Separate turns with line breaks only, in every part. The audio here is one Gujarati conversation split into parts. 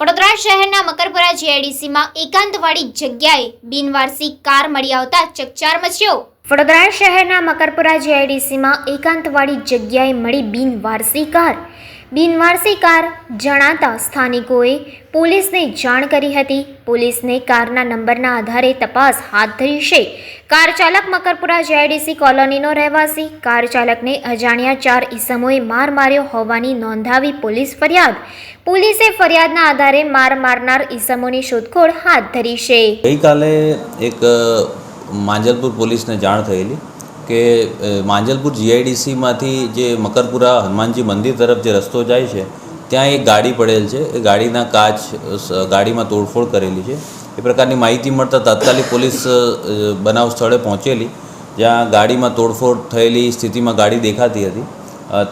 વડોદરા શહેરના મકરપુરા જીઆઈડીસીમાં એકાંતવાળી જગ્યાએ બિનવારસી કાર મળી આવતા ચકચાર મચ્યો. વડોદરા શહેરના મકરપુરા જીઆઈડીસીમાં એકાંતવાળી જગ્યાએ મળી બિનવારસી કાર. બિનવારસી કાર જણાતા સ્થાનિકોએ પોલીસને જાણ કરી હતી. પોલીસને કારના નંબરના આધારે તપાસ હાથ ધરી છે. કાર ચાલક મકરપુરા જીઆઈડીસી કોલોનીનો રહેવાસી. કાર ચાલકને અજાણ્યા ચાર ઈસમોએ માર માર્યો હોવાની નોંધાવી પોલીસ ફરિયાદ. પોલીસે ફરિયાદના આધારે માર મારનાર ઈસમોની શોધખોળ હાથ ધરી છે.
ગઈકાલે એક માંજલપુર પોલીસને જાણ થયેલી. કે માંજલપુર જીઆઈડીસીમાંથી જે મકરપુરા હનુમાનજી મંદિર તરફ જે રસ્તો જાય છે, ત્યાં એક ગાડી પડેલ છે. એ ગાડીના કાચ ગાડીમાં તોડફોડ કરેલી છે. એ પ્રકારની માહિતી મળતા તાત્કાલિક પોલીસ બનાવ સ્થળે પહોંચેલી, જ્યાં ગાડીમાં તોડફોડ થયેલી સ્થિતિમાં ગાડી દેખાતી હતી.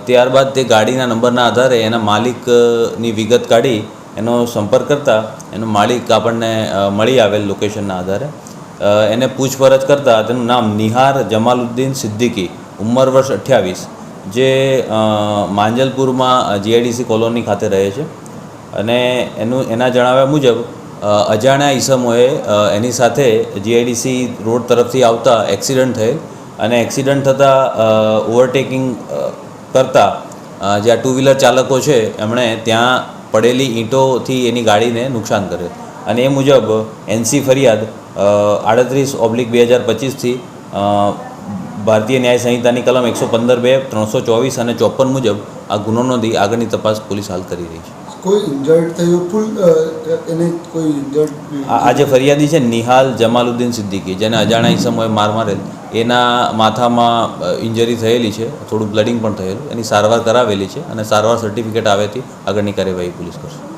ત્યારબાદ તે ગાડીના નંબરના આધારે એના માલિકની વિગત કાઢી, એનો સંપર્ક કરતાં એનો માલિક આપણને મળી આવેલ લોકેશનના આધારે. એને પૂછપરછ કરતાં તેનું નામ નિહાર જમાલુદ્દીન સિદ્દીકી, ઉંમર વર્ષ અઠ્યાવીસ, જે માંજલપુરમાં જીઆઈડીસી કોલોની ખાતે રહે છે. અને એનું, એના જણાવ્યા મુજબ અજાણ્યા ઈસમોએ એની સાથે જીઆઈડીસી રોડ તરફથી આવતા એક્સિડન્ટ થયેલ અને એક્સિડન્ટ થતાં ઓવરટેકિંગ કરતાં જ્યાં ટુ વ્હીલર ચાલકો છે, એમણે ત્યાં પડેલી ઈંટોથી એની ગાડીને નુકસાન કરેલ અને એ મુજબ એનસી ફરિયાદ આડત્રીસ ઓબ્લિક બે હજાર પચીસથી ભારતીય ન્યાય સંહિતાની કલમ એકસો પંદર બે ત્રણસો ચોવીસ અને ચોપન મુજબ આ ગુનો નોંધી આગળની તપાસ પોલીસ હાલ કરી રહી છે.
કોઈ ઇન્જર્ડ થયું? ફૂલ એને કોઈ ઇન્જર્ડ
આ આ જે ફરિયાદી છે નિહાલ જમાલુદ્દીન સિદ્દીકી જેને અજાણા ઈસમોએ માર મારેલ એના માથામાં ઇન્જરી થયેલી છે થોડું બ્લડિંગ પણ થયેલું એની સારવાર કરાવેલી છે અને સારવાર સર્ટિફિકેટ આવેથી આગળની કાર્યવાહી પોલીસ કરશે.